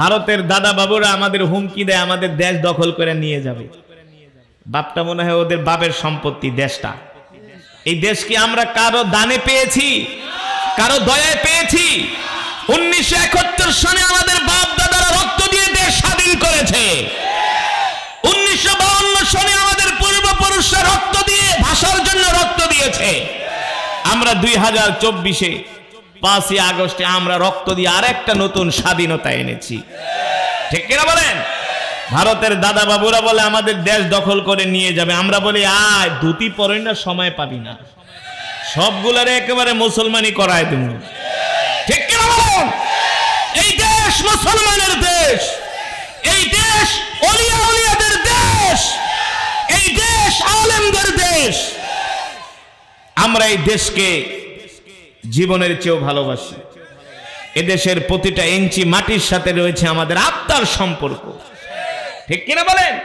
ভারতের দাদা বাবুরা আমাদের হুমকি দেয়, আমাদের দেশ দখল করে নিয়ে যাবে। বাপটা মনে হয় ওদের বাপের সম্পত্তি দেশটা। এই দেশ কি আমরা কারও দানে পেয়েছি? কারও দয়ায় পেয়েছি? উনিশশো একাত্তর সনে আমাদের বাপ দাদারা রক্ত দিয়ে দেশ স্বাধীন করেছে। উনিশশো বাউন্ন সনে আমাদের পূর্বপুরুষরা রক্ত দিয়ে, ভাষার জন্য রক্ত দিয়েছে। আমরা দুই হাজার চব্বিশে পাঁচই আগস্টে আমরা রক্ত দিয়ে আরেকটা নতুন স্বাধীনতা এনেছি। ঠিক কিনা বলেন? ভারতের দাদা বাবুরা বলে, আমাদের দেশ দখল করে নিয়ে যাবে। আমরা বলি, আয়, ধুতি পরে না, সময় পাবি না। সবগুলারে একেবারে মুসলমানি করায় দেব। ঠিক কিনা বলেন? এই দেশ মুসলমানের দেশ। এই দেশ অলিয়া উলিয়াদের দেশ। এই দেশ আলেমদের দেশ। আমরা এই দেশকে জীবনের চেয়েও ভালোবাসি। এদেশের প্রতিটা ইঞ্চি মাটির সাথে রয়েছে আমাদের আত্মার সম্পর্ক। ঠিক কিনা বলেন?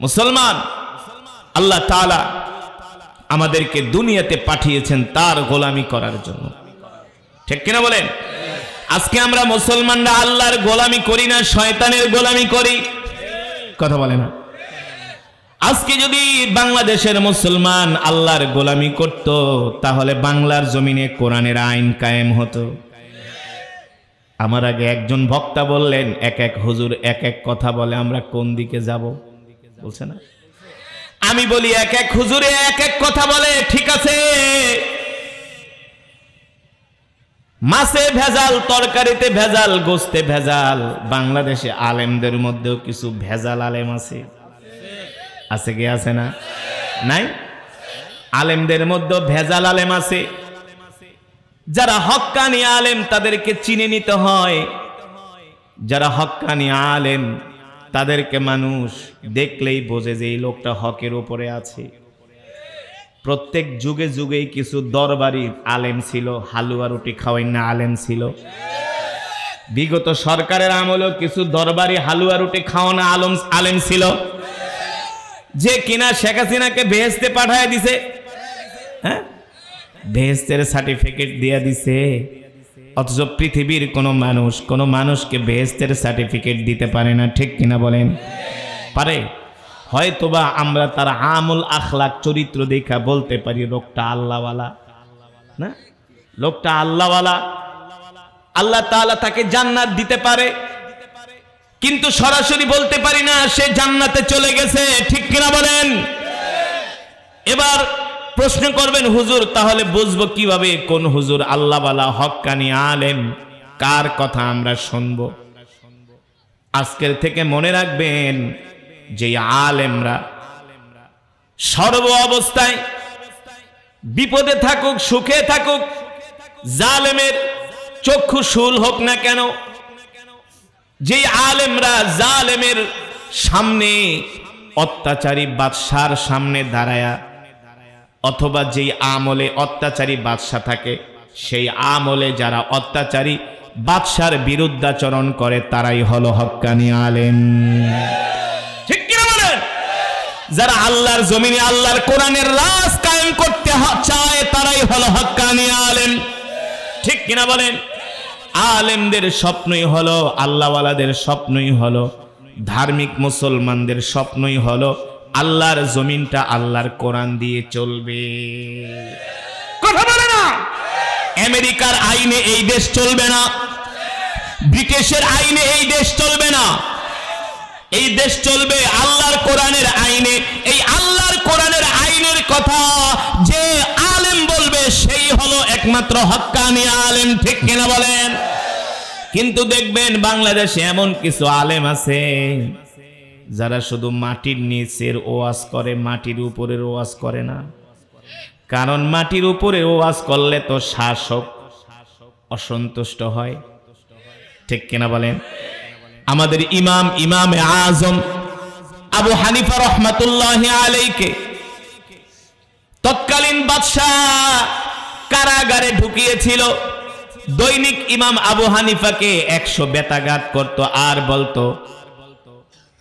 মুসলমান, আল্লাহ তাআলা আমাদেরকে দুনিয়াতে পাঠিয়েছেন তার গোলামি করার জন্য। ঠিক কিনা বলেন? আজকে আমরা মুসলমানরা আল্লাহর গোলামি করি না, শয়তানের গোলামি করি। কথা বলে না। আজকে যদি বাংলাদেশের মুসলমান আল্লাহর গোলামি করত, তাহলে বাংলার জমিনে কোরআনের আইন কায়েম হতো। আমার আগে একজন বক্তা বললেন, এক এক হুজুর এক এক কথা বলে, আমরা কোন দিকে যাব? বলছে না? আমি বলি, এক এক হুজুরে এক এক কথা বলে, ঠিক আছে? মাছে ভেজাল, তরকারিতে ভেজাল, গোস্তে ভেজাল, বাংলাদেশে আলেমদের মধ্যেও কিছু ভেজাল আলেম আছে। আছে কি আছে না? নাই? আলেমদের মধ্যে ভেজাল আলেম আছে। যারা হক্কানি আলেম, তাদেরকে চিনে নিতে হয়। যারা হক্কানি আলেম, তাদেরকে মানুষ দেখলেই বোঝে যে এই লোকটা হকের উপরে আছে। প্রত্যেক যুগে যুগেই কিছু দরবারি আলেম ছিল, হালুয়া রুটি খাওয়াই না আলেম ছিল। বিগত সরকারের আমলেও কিছু দরবারি হালুয়া রুটি খাওয়ানো আলম আলেম ছিল। যে কিনা শেখ হাসিনাকে বেহেস্তে পাঠায় দিছে। হ্যাঁ? বেহেস্তের সার্টিফিকেট দিয়ে দিছে। অথচ পৃথিবীর কোনো মানুষ, কোনো মানুষকে বেহেস্তের সার্টিফিকেট দিতে পারে না, ঠিক কিনা বলেন? পারে। হয়তোবা আমরা তার আমল আখলাক চরিত্র দেখা বলতে পারি, লোকটা আল্লাহওয়ালা। না? লোকটা আল্লাহওয়ালা। আল্লাহ তাআলা তাকে জান্নাত দিতে পারে। কিন্তু সরাসরি বলতে পারি না, সে জান্নাতে চলে গেছে। ঠিক কিনা বলেন? এবার প্রশ্ন করবেন, হুজুর, তাহলে বুঝব কীভাবে কোন হুজুর আল্লাহওয়ালা হক্কানি আলেম? কার কথা আমরা শুনব? আজকের থেকে মনে রাখবেন যে আলেমরা সর্ব অবস্থায় বিপদে থাকুক, সুখে থাকুক, জালেমের চক্ষু শুল হোক না কেন যে আলেমরা জালেমের সামনে, অত্যাচারী বাদশার সামনে দাঁড়ায়া, অথবা যেই আমলে অত্যাচারী বাদশা থাকে, সেই আমলে যারা অত্যাচারী বাদশার বিরুদ্ধাচরণ করে, তারাই হলো হক্কানি আলেম। ঠিক কিনা বলেন? যারা আল্লাহর জমিনে, আল্লাহর কোরআনের রাজ কায়েম করতে চায়, তারাই হলো হক্কানি আলেম। ঠিক কিনা বলেন? আলেমদের স্বপ্নই হলো, আল্লাহওয়ালাদের স্বপ্নই হলো, ধার্মিক মুসলমানদের স্বপ্নই হলো, আল্লাহর জমিনটা আল্লাহর কোরআন দিয়ে চলবে। কথা বলে না? আমেরিকার আইনে এই দেশ চলবে না, ব্রিটিশের আইনে এই দেশ চলবে না। এই দেশ চলবে আল্লাহর কোরআনের আইনে। এই আল্লাহর কোরআনের আইনের কথা যে আলেম বলবে, সেই একমাত্র হক্কানি আলেম, ঠিক কিনা বলেন? কিন্তু দেখবেন বাংলাদেশে এমন কিছু আলেম আছে, যারা শুধু মাটির নিচের ওয়াজ করে, মাটির উপরের ওয়াজ করে না। কারণ মাটির উপরে ওয়াজ করলে তো শাসক অসন্তুষ্ট হয়, ঠিক কিনা বলেন? আমাদের ইমাম, ইমামে আজম আবু হানিফা রহমাতুল্লাহ আলাইকে তৎকালীন বাদশাহ কারাগারে ঢুকিয়েছিল। দৈনিক ইমাম আবু হানিফাকে একশো বেতাঘাত করত। আর বলতো,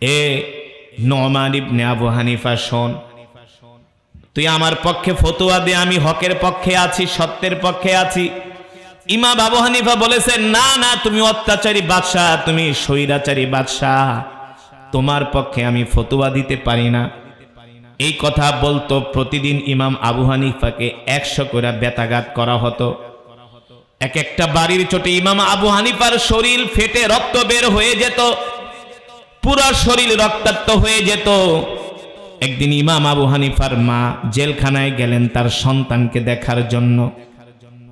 এ নমান আবু হানিফা, শোন, তুই আমার পক্ষে ফতুয়া দে, আমি হকের পক্ষে আছি, সত্যের পক্ষে আছি। ইমা বাবু হানিফা বলেছেন, না না, তুমি অত্যাচারী বাদশাহ, তুমি স্বৈরাচারী বাদশাহ। তোমার পক্ষে আমি ফতুয়া দিতে পারি না। এই কথা বলতো প্রতিদিন ইমাম আবু হানিফাকে একশো করে বেতাঘাত করা হতো। এক একটা বাড়ির চোটে ইমাম আবু হানিফার শরীর ফেটে রক্ত বের হয়ে যেত। পুরো শরীর রক্তাক্ত হয়ে যেত। একদিন ইমাম আবু হানিফার মা জেলখানায় গেলেন তার সন্তানকে দেখার জন্য।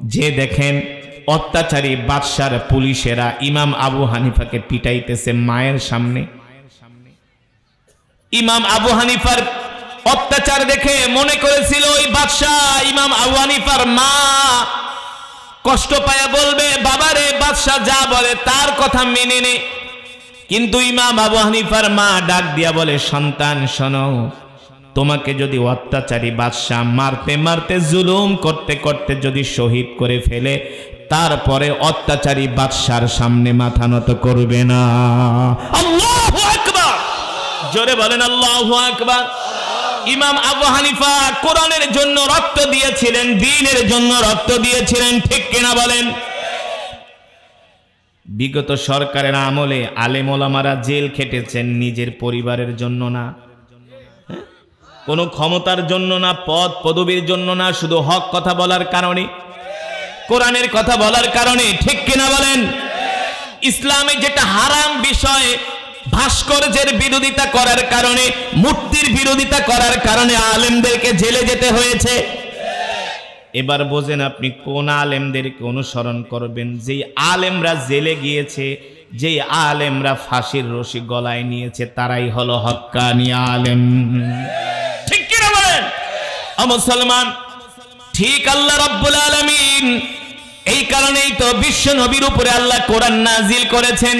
যে দেখেন অত্যাচারী বাদশার পুলিশেরা ইমাম আবু হানিফাকে পিটাইতেছে মায়ের সামনে। ইমাম আবু হানিফার অত্যাচার দেখে মনে করেছিল ওই বাদশাহ ইমাম আবু হানিফার মা। কষ্ট পায়া বলবে, বাবারে, বাদশাহ যা বলে তার কথা মেনে নে। কিন্তু ইমাম আবু হানিফার মা ডাক দিয়া বলে, সন্তান, শোনো, তোমাকে যদি অত্যাচারী বাদশাহ মারতে মারতে, জুলুম করতে করতে যদি শহীদ করে ফেলে, তারপরে অত্যাচারী বাদশার সামনে মাথা নত করবে না। আল্লাহু আকবার! জোরে বলেন, আল্লাহু আকবার! ইমাম আবু হানিফা কোরআনের জন্য রক্ত দিয়েছিলেন দ্বীনের জন্য রক্ত দিয়েছিলেন, ঠিক কিনা বলেন? বিগত সরকারের আমলে আলেম ওলামারা জেল খেটেছেন নিজের পরিবারের জন্য না। হ্যাঁ? কোনো ক্ষমতার জন্য না, পদ পদবীর জন্য না, শুধু হক কথা বলার কারণে। কোরআনের কথা বলার কারণে, ঠিক কিনা বলেন? ইসলামে যেটা হারাম বিষয় ভাস্কর্যের বিরোধিতা করার কারণে, মূর্তির বিরোধিতা করার কারণে আলেমদেরকে জেলে যেতে হয়েছে। এবার বোঝেন আপনি কোন আলেমদেরকে অনুসরণ করবেন। যেই আলেমরা জেলে গিয়েছে, যেই আলেমরা ফাঁসির রশি গলায় নিয়েছে, তারাই হলো হক্কানি আলেম। ঠিক কিনা বলেন? মুসলমান, ঠিক আল্লাহ রব্বুল আলমিন। এই কারণেই তো বিশ্ব নবীর উপরে আল্লাহ কোরআন নাজিল করেছেন।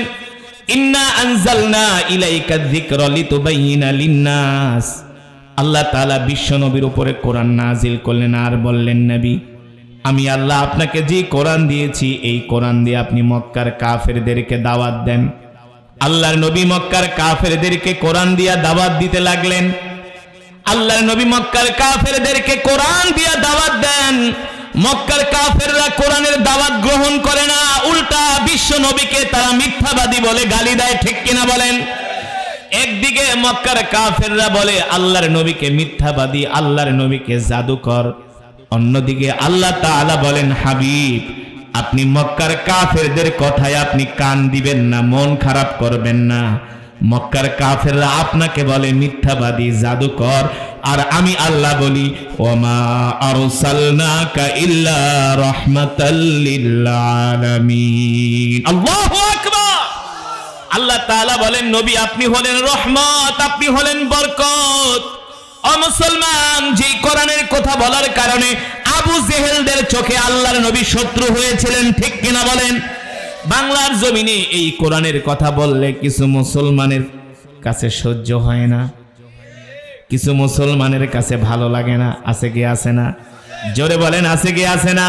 ইন্না আনজালনা ইলাইকা যিকরা লিতুবাইয়িনা লিন্নাস। আল্লাহ তাআলা বিশ্ব নবীর উপরে কোরআন নাজিল করলেন আর বললেন, নবী, আমি আল্লাহ আপনাকে যে কোরআন দিয়েছি, এই কোরআন দিয়ে আপনি মক্কার কাফেরদেরকে দাওয়াত দেন। আল্লাহর নবী মক্কার কাফেরদেরকে কোরআন দিয়া দাওয়াত দিতে লাগলেন। আল্লাহর নবী মক্কার কাফেরদেরকে কোরআন দিয়া দাওয়াত দেন। মক্কার কাফেররা কোরআনের দাওয়াত গ্রহণ করে না, উল্টা বিশ্ব নবীকে তারা মিথ্যাবাদী বলে গালি দেয়, ঠিক কিনা বলেন? একদিকে মক্কার কাফেররা বলে, আল্লাহর নবীকে মিথ্যাবাদী, আল্লাহর নবীকে জাদুকর। অন্যদিকে আল্লাহ তাআলা বলেন, হাবিব, আপনি মক্কার কাফেরদের কথায় আপনি কান দিবেন না, মন খারাপ করবেন না। মক্কার কাফেররা আপনাকে বলে, মিথ্যাবাদী, জাদুকর। আর আমি আল্লাহ বলি, ওমা আরসালনাকা ইল্লা রাহমাতাল লিল আলামিন আল্লাহু তাআলা বলেন, নবী, আপনি হলেন রহমত, আপনি হলেন বরকত। মুসলমান যে কোরআনের কথা বলার কারণে আবু জেহেলদের চোখে আল্লাহর নবী শত্রু হয়েছিলেন, ঠিক কিনা বলেন? বাংলার জমিনে এই কোরআনের কথা বললে কিছু মুসলমানের কাছে সহ্য হয় না। কিছু মুসলমানের কাছে ভালো লাগে না, আছে কি, আছে না? জোরে বলেন, আছে কি, আছে না?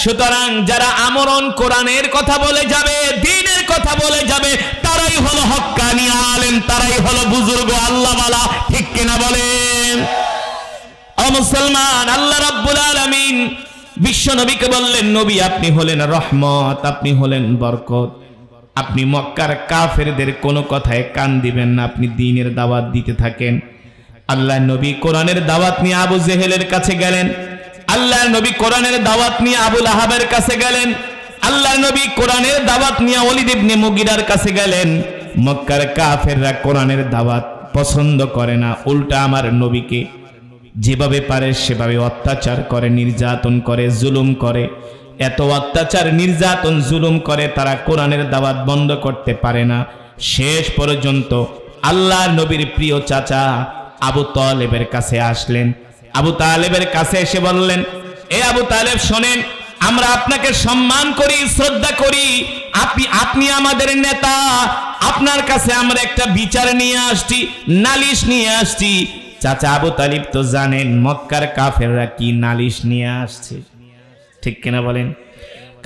সুতরাং যারা আমরণ কোরআনের কথা বলে যাবে, দিনের কথা বলে যাবে, তারাই হলো হক্কানি আলেম, তারাই হলো বুজুর্গ আল্লাহওয়ালা, ঠিক কিনা বলেন? মুসলমান, আল্লাহ রাব্বুল আলামিন বিশ্ব নবীকে বললেন, নবী, আপনি হলেন রহমত, আপনি হলেন বরকত। আপনি মক্কার কাফেরদের কোনো কথায় কান দিবেন না, আপনি দিনের দাওয়াত দিতে থাকেন। আল্লাহ নবী কোরআনের দাওয়াত নিয়ে আবু জেহেলের কাছে গেলেন। আল্লাহ নবী কোরআনের দাওয়াত নিয়ে আবুল আহাবের কাছে গেলেন। আল্লাহ নবী কোরআনের দাওয়াত নিয়ে অলিদ ইবনে মুগিরার কাছে গেলেন। মক্কার কাফেররা কোরআনের দাওয়াত পছন্দ করে না, উল্টা আমার নবীকে যেভাবে পারে সেভাবে অত্যাচার করে, নির্যাতন করে, জুলুম করে। এত অত্যাচার, নির্যাতন, জুলুম করে তারা কোরআনের দাওয়াত বন্ধ করতে পারে না। শেষ পর্যন্ত আল্লাহর নবীর প্রিয় চাচা আবু তালেবের কাছে আসলেন। আবু তালেবের কাছে এসে বললেন, এ আবু তালেব, শোনেন, আমরা আপনাকে সম্মান করি, শ্রদ্ধা করি। আপনি আপনি আমাদের নেতা। আপনার কাছে আমরা একটা বিচার নিয়ে আসছি, নালিশ নিয়ে আসছি। চাচা আবু তালিব তো জানেন মক্কার কাফেররা কি নালিশ নিয়ে আসছে। ঠিক কিনা বলেন?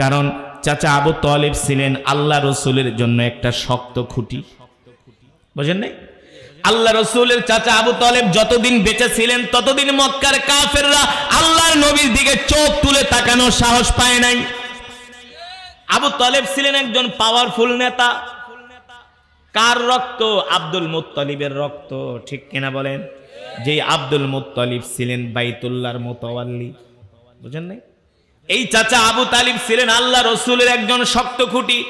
কারণ চাচা আবু তালিব ছিলেন আল্লাহ রসুলের জন্য একটা শক্ত খুঁটি। বুঝেন নাই? আল্লাহ রসুলের চাচা আবু তালেব যতদিন বেঁচে ছিলেন, ততদিন মক্কার কাফেররা আল্লাহর নবীর দিকে চোখ তুলে তাকানোর সাহস পায় নাই। আবু তালেব ছিলেন একজন পাওয়ারফুল নেতা। কার রক্ত? আব্দুল মুত্তলিবের রক্ত। ঠিক কিনা বলেন? যে আব্দুল মুত্তলিব ছিলেন বাইতুল্লাহর মোতাওয়াল্লি। বুঝেন নাই? এই চাচা আবু তালিব ছিলেন আল্লাহ রসুলের একজন শক্ত খুঁটি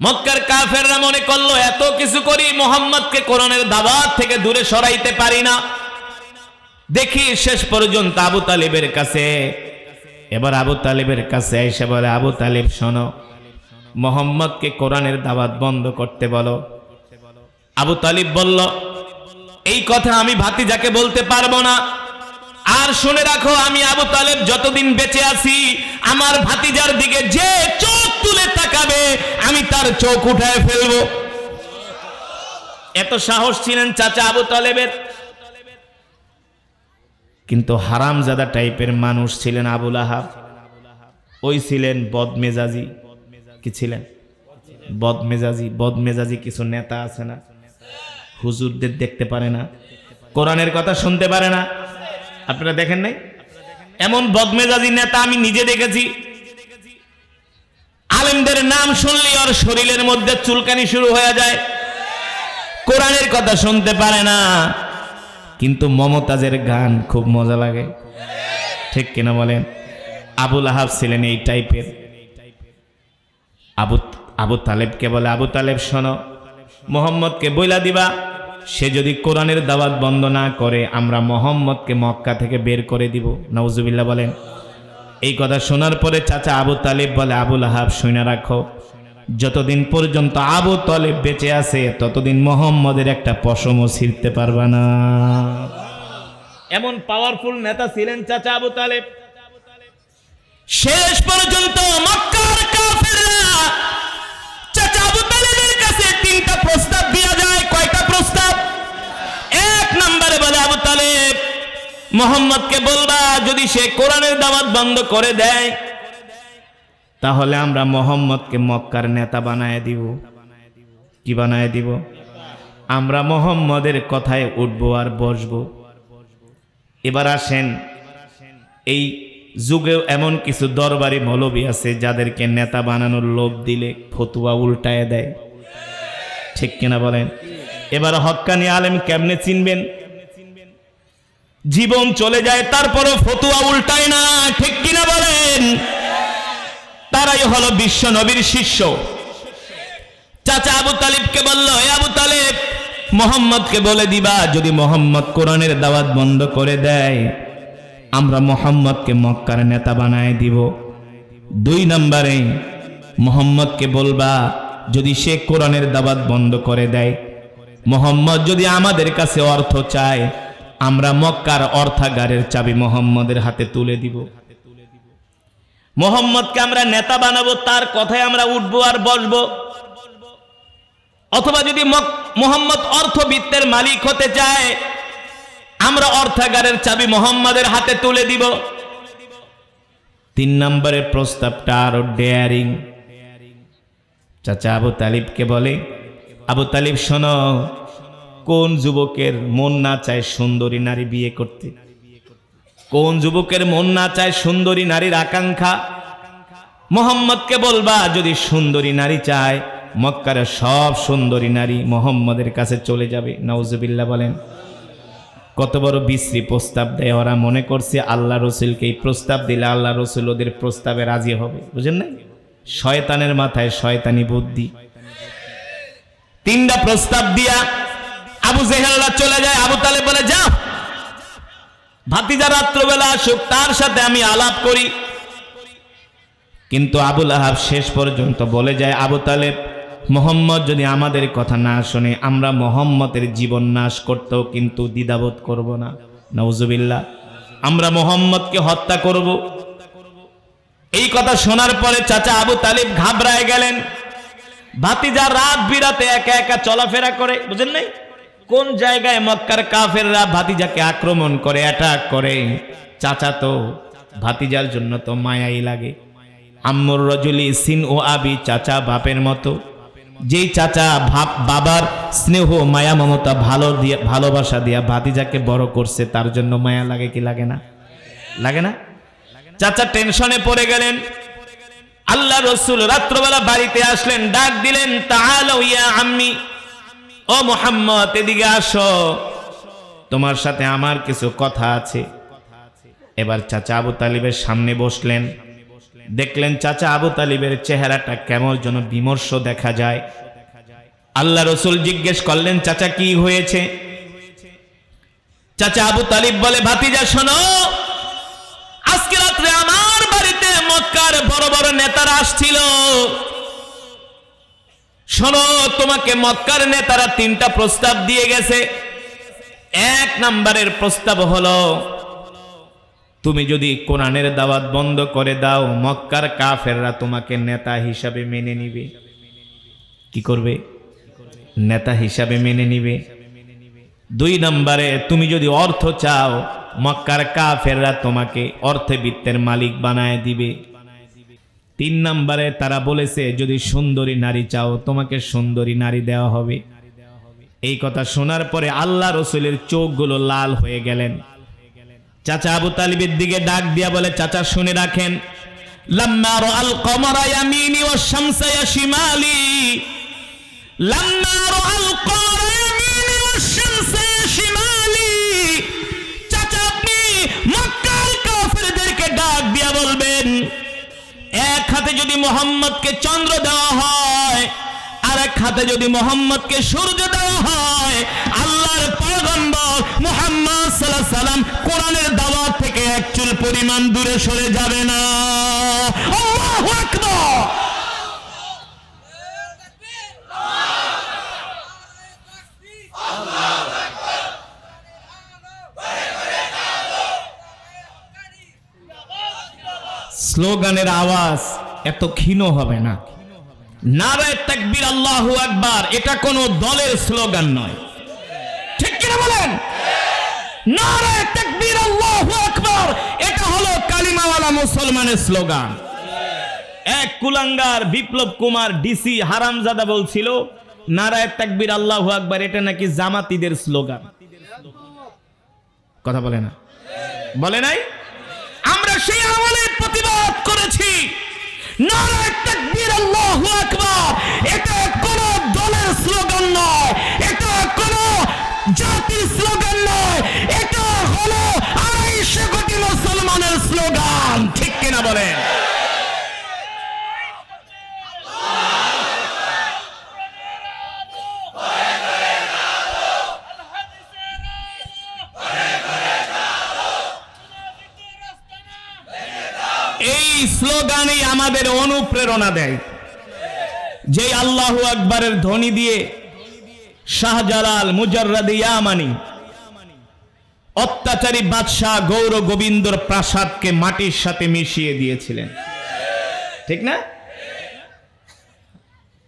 মক্কার কাফেররা মনে করল, এত কিছু করি মোহাম্মদকে কোরআনের দাবাত থেকে দূরে সরাইতে পারি না। দেখি শেষ পর্যন্ত আবু তালিবের কাছে, এবার আবু তালিবের কাছে এসে বলে, আবু তালিব, শোনো, মোহাম্মদকে কোরআনের দাওয়াত বন্ধ করতে বলো। আবু তালিব বলল, এই কথা আমি ভাতিজাকে বলতে পারব না। আর শুনে রাখো, আমি আবু তালেব যতদিন বেঁচে আছি, আমার ভাতিজার দিকে যে চোখ তুলে তাকাবে, আমি তার চোখ উঠায় ফেলব। এত সাহস ছিলেন চাচা আবু তালেবের। কিন্তু হারামজাদা টাইপের মানুষ ছিলেন আবুল আহাব ওই ছিলেন বদমেজাজি। কি ছিলেন? বদমেজাজি। বদমেজাজি কিছু নেতা আছে না? হুজুরদের দেখতে পারে না। কোরআনের কথা শুনতে পারে না। আপনারা দেখেন নাই? এমন বদমেজাজি নেতা আমি নিজে দেখেছি। আলেমদের নাম শুনলে ওর শরীরের মধ্যে চুলকানি শুরু হয়ে যায়। কোরআনের কথা শুনতে পারে না। কিন্তু মমতাজের গান খুব মজা লাগে। ঠিক কিনা বলেন? আবুল আহাব ছিলেন এই টাইপের। আবু আবু তালেবকে বলে, আবু তালেব, শোনো, মোহাম্মদকে বইলা দিবা। সে যদি কোরআনের দাওয়াত বন্ধ না করে, আমরা মোহাম্মদকে মক্কা থেকে বের করে দিব। নওজুবিল্লাহ বলেন এই কথা শোনার পরে চাচা আবু তালেব বলে আবুল আহাব শুনে রাখো। যতদিন পর্যন্ত আবু তালেব বেঁচে আছে ততদিন মোহাম্মদের একটা পশমও ছিঁড়তে পারবা না। এমন পাওয়ারফুল নেতা ছিলেন চাচা আবু তালেব। শেষ পর্যন্ত মক্কার কাফেররা চাচা আবু তালেবের কাছে তিনটা প্রস্তাব দেওয়া যায়। কয়টা প্রস্তাব? এক নম্বরে বলে আবু তালেব মোহাম্মদকে বলবা, যদি সে কোরআনের দাওয়াত বন্ধ করে দেয়, তাহলে আমরা মোহাম্মদকে মক্কার নেতা বানায় দিব। কি বানায় দিব? আমরা মোহাম্মদের কথায় উঠবো আর বসবো। এবার আসেন, এই যুগেও এমন কিছু দরবারি মৌলবী আছে যাদেরকে নেতা বানানোর লোভ দিলে ফতুয়া উল্টায় দেয়। ঠিক কিনা বলেন? এবার হক্কানি আলেম কেমনে চিনবেন? জীবন চলে যায়, তারপরও ফতুয়া উল্টায় না, ঠিক কিনা বলেন? তারাই হলো বিশ্ব নবীর শিষ্য। চাচা আবু তালিবকে বলল হে আবু তালিব, মোহাম্মদকে বলে দিবা, যদি মোহাম্মদ কোরআনের দাওয়াত বন্ধ করে দেয়, আমরা মোহাম্মদকে মক্কার নেতা বানায় দিব। দুই নম্বরে, মোহাম্মদকে বলবা, যদি সে কোরআনের দাওয়াত বন্ধ করে দেয়, মোহাম্মদ যদি আমাদের কাছে অর্থ চায় আমরা মক্কার অর্থাগারের চাবি মোহাম্মদের হাতে তুলে দিব। মোহাম্মদকে আমরা নেতা বানাবো, তার কথায় আমরা উঠবো আর বসবো। অথবা যদি মোহাম্মদ অর্থবিত্তের মালিক হতে চায়, আমরা অর্থাগারের চাবি মোহাম্মদের হাতে তুলে দিব। তিন নম্বরের প্রস্তাবটা আরও ডেয়ারিং চাচা আবু তালিবকে বলে, আবু তালিব, শোনো কোন যুবকের মন না চায় সুন্দরী নারী বিয়ে করতে? কোন যুবকের মন না চায় সুন্দরী নারীর আকাঙ্ক্ষা? মোহাম্মদকে বলবা, যদি সুন্দরী নারী চায়, মক্কার সব সুন্দরী নারী মোহাম্মদের কাছে চলে যাবে। নওজুবিল্লাহ বলেন, কত বড় বিশ্রী প্রস্তাব দেয় ওরা। মনে করছে আল্লাহ রসুলকে এই প্রস্তাব দিলে আল্লাহ রসুল ওদের প্রস্তাবে রাজি হবে। বুঝেন না শয়তানের মাথায় শয়তানি বুদ্ধি। তিনটা প্রস্তাব দিয়া আবু জেহেলরা চলে যায়, আবু তালে বলে, যা। ভাতিজা রাত্রবেলা আসুক, তার সাথে আমি আলাপ করি। কিন্তু আবুল আহাব শেষ পর্যন্ত বলে যায়, আবু তালেব, মোহাম্মদ যদি আমাদের কথা না শোনে, আমরা মোহাম্মদের জীবন নাশ করতেও কিন্তু দ্বিধাবোধ করব না। নওজুবিল্লাহ আমরা মোহাম্মদকে হত্যা করব। এই কথা শোনার পরে চাচা আবু তালিব ঘাবড়ায় গেলেন। ভাতিজা রাত বিরাতে একা একা চলাফেরা করে, বুঝেন নাই? কোন জায়গায় মক্কার কাফেররা ভাতিজাকে আক্রমণ করে অ্যাটাক করে? চাচা তো ভাতিজার জন্য তো মায়াই লাগে। আম্মুর রজুলি সিন ও আবি চাচা বাপের মতো। যেই চাচা ভাব, বাবার স্নেহ, মায়া, মমতা, ভালো দিয়ে, ভালোবাসা দিয়া ভাতিজাকে বড় করছে, তার জন্য মায়া লাগে কি লাগে না? লাগে না? চাচা টেনশনে পড়ে গেলেন। আল্লাহ রসুল রাত্রবেলা বাড়িতে আসলেন, ডাক দিলেন তাআলাও ইয়া আম্মি। ও মোহাম্মদ, এদিকে আসো। তোমার সাথে আমার কিছু কথা আছে। এবার চাচা আবু তালিবের সামনে বসলেন। দেখলেন চাচা আবু তালিবের চেহারাটা কেমন যেন বিমর্ষ দেখা যায়। আল্লাহ রসুল জিজ্ঞেস করলেন, চাচা, কি হয়েছে? চাচা আবু তালিব বলে, ভাতিজা, শোনো। আজকে রাত্রে আমার বাড়িতে মক্কার বড় বড় নেতারা আসছিল। শোনো, তোমাকে মক্কার নেতারা তিনটা প্রস্তাব দিয়ে গেছে। এক নাম্বারের প্রস্তাব হলো, তুমি যদি কোরআনের দাওয়াত বন্ধ করে দাও, মক্কার কাফেররা তোমাকে নেতা হিসাবে মেনে নিবে। কি করবে? নেতা হিসাবে মেনে নিবে। দুই নম্বরে, তুমি যদি অর্থ চাও, মক্কার কাফেররা তোমাকে অর্থে অর্থবিত্তের মালিক বানায় দিবে। তিন নম্বরে তারা বলেছে, যদি সুন্দরী নারী চাও, তোমাকে সুন্দরী নারী দেওয়া হবে। এই কথা শোনার পরে আল্লাহ রসুলের চোখগুলো লাল হয়ে গেলেন। চাচা আবু তালিবের দিকে ডাক দিয়া বলে, চাচা, শুনে রাখেন। লাম্মা হাতে যদি মোহাম্মদকে চন্দ্র দেওয়া হয় আর এক হাতে যদি মোহাম্মদকে সূর্য দেওয়া হয়, আল্লাহর পয়গম্বর মোহাম্মদ সাল্লাল্লাহু সাল্লাম কোরআনের দাওয়াত থেকে এক চুল পরিমাণ দূরে সরে যাবে না। স্লোগানের আওয়াজ। এত ক্ষীণ হবে না। নারায় তাকবীর আল্লাহু আকবার, এটা কোনো দলের স্লোগান নয়। ঠিক কিনা বলেন? নারায় তাকবীর আল্লাহু আকবার, এটা হলো কালিমাওয়ালা মুসলমানের স্লোগান। এক কুলাঙ্গার বিপ্লব কুমার ডিসি হারামজাদা বলছিল, নারায় তাকবীর আল্লাহু আকবার, এটা নাকি জামাতিদের স্লোগান। কথা বলে না? বলে নাই? আমরা সেই আমলের প্রতিবাদ করেছি। এটা কোন দলের স্লোগান নয়, এটা কোন জাতির স্লোগান নয়, এটা হলো আড়াইশো কোটি মুসলমানের স্লোগান। ঠিক কিনা বলেন? এই স্লোগানই আমাদের অনুপ্রেরণা দেয়। যে আল্লাহু আকবরের ধ্বনি দিয়ে শাহজালাল মুজাররাদ ইয়ামানি অত্যাচারী বাদশাহ গৌর গোবিন্দর প্রাসাদকে মাটির সাথে মিশিয়ে দিয়েছিলেন। ঠিক না?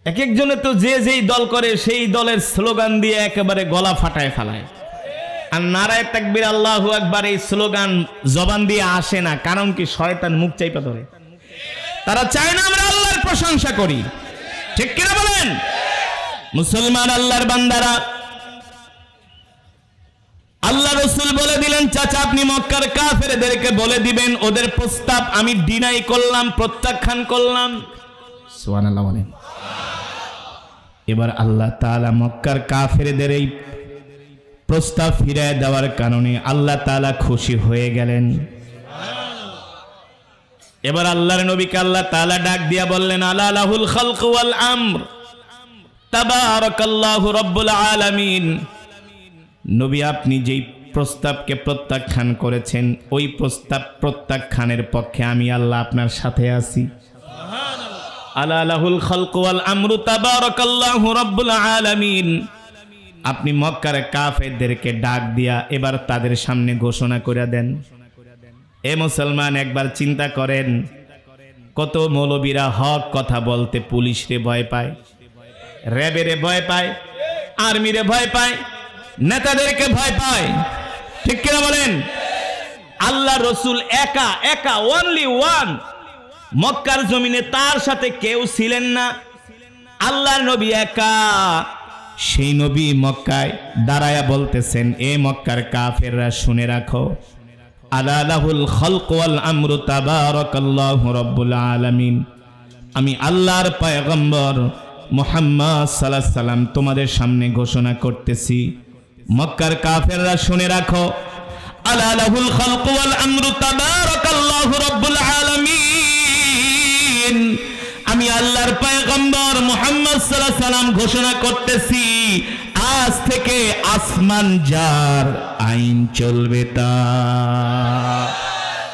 এক একজনে তো যে যেই দল করে সেই দলের স্লোগান দিয়ে একেবারে গলা ফাটায় ফেলায়। আর নারায় তাকবির আল্লাহু আকবার এই স্লোগান জবান দিয়ে আসে না, কারণ কি শয়তান মুখ চাইপা ধরে। তারা চায় না আমরা আল্লাহর প্রশংসা করি। ঠিক কিনা বলেন? মুসলমান আল্লাহর বান্দারা, আল্লাহ রসুল বলে দিলেন, চাচা, আপনি মক্কার কাফেরদেরকে বলে দিবেন, ওদের প্রস্তাব আমি ডিনাই করলাম, প্রত্যাখ্যান করলাম। সুবহানাল্লাহ বলেন। এবার আল্লাহ তাআলা মক্কার কাফেরদের এই প্রস্তাব ফিরায় দেওয়ার কারণে আল্লাহ তালা খুশি হয়ে গেলেন। এবার আল্লাহর নবীকে আল্লাহ তাআলা ডাক দিয়া বললেন আলা লাহুল খালক ওয়াল আমর। তাবারাকাল্লাহু রব্বুল আলামিন। নবী আপনি যেই প্রস্তাবকে প্রত্যাখ্যান করেছেন ওই প্রস্তাব প্রত্যাখ্যানের পক্ষে আমি আল্লাহ আপনার সাথে আছি। আলা লাহুল খালক ওয়াল আমরু তাবারাকাল্লাহু রব্বুল আলামিন। আপনি মক্কার কাফেরদেরকে ডাক দিয়া এবার তাদের সামনে ঘোষণা করে দেন। এ মুসলমান, একবার চিন্তা করেন, কত মৌলবীরা হক কথা বলতে পুলিশরে ভয় পায়, র্যাবেরে ভয় পায়, আর্মিরে ভয় পায়, নেতাদেরকে ভয় পায়। ঠিক কিনা বলেন? আল্লাহ রসুল একা একা ওনলি ওয়ান মক্কার জমিনে তার সাথে কেউ ছিলেন না। আল্লাহর নবী একা। সেই নবী মক্কায় দাঁড়ায়া বলতেছেন, এ মক্কার কাফেররা শুনে রাখো। আলালাহুল খলক ওয়াল আমরু তাবারাকাল্লাহু রাব্বুল আলামিন। আমি আল্লাহর পায়গম্বর মোহাম্মদ সাল্লাহ সাল্লাম তোমাদের সামনে ঘোষণা করতেছি, মক্কার কাফেররা শুনে রাখো। আলা লাহুল খালকু ওয়াল আমরু তাবারাকাল্লাহু রাব্বুল আলামিন। আমি আল্লাহর পয়গম্বর মোহাম্মদ সাল্লাহ সাল্লাম ঘোষণা করতেছি, আজ থেকে আসমান যার আইন চলবে তা।